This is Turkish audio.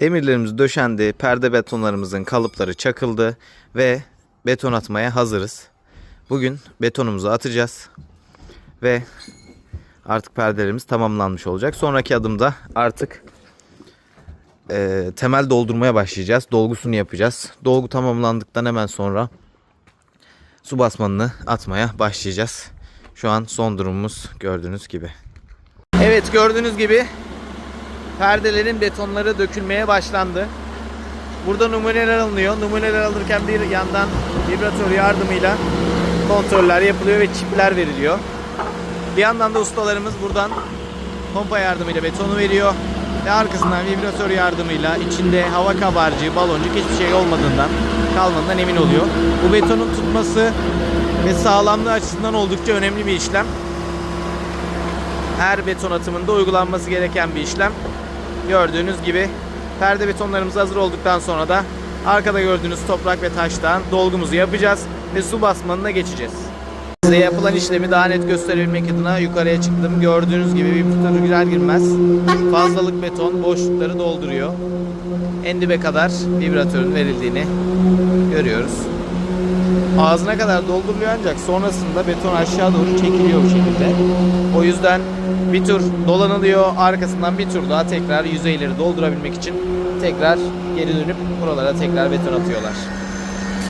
Demirlerimiz döşendi, perde betonlarımızın kalıpları çakıldı ve beton atmaya hazırız. Bugün betonumuzu atacağız ve artık perdelerimiz tamamlanmış olacak. Sonraki adımda artık e, temel doldurmaya başlayacağız. Dolgusunu yapacağız. Dolgu tamamlandıktan hemen sonra su basmanını atmaya başlayacağız. Şu an son durumumuz gördüğünüz gibi. Evet gördüğünüz gibi perdelerin betonları dökülmeye başlandı. Burada numuneler alınıyor. Numuneler alırken bir yandan vibratör yardımıyla kontroller yapılıyor ve çipler veriliyor. Bir yandan da ustalarımız buradan pompa yardımıyla betonu veriyor. Ve arkasından vibratör yardımıyla içinde hava kabarcığı, baloncuk hiçbir şey olmadığından kalmadığından emin oluyor. Bu betonun tutması ve sağlamlığı açısından oldukça önemli bir işlem. Her beton atımında uygulanması gereken bir işlem. Gördüğünüz gibi perde betonlarımız hazır olduktan sonra da arkada gördüğünüz toprak ve taştan dolgumuzu yapacağız ve su basmanına geçeceğiz. Size yapılan işlemi daha net gösterebilmek adına yukarıya çıktım. Gördüğünüz gibi bir tutarı girer girmez fazlalık beton boşlukları dolduruyor. En dibe kadar vibratörün verildiğini görüyoruz. Ağzına kadar dolduruluyor ancak sonrasında beton aşağı doğru çekiliyor bu şekilde. O yüzden bir tur dolanılıyor. Arkasından bir tur daha tekrar yüzeyleri doldurabilmek için tekrar geri dönüp buralara tekrar beton atıyorlar.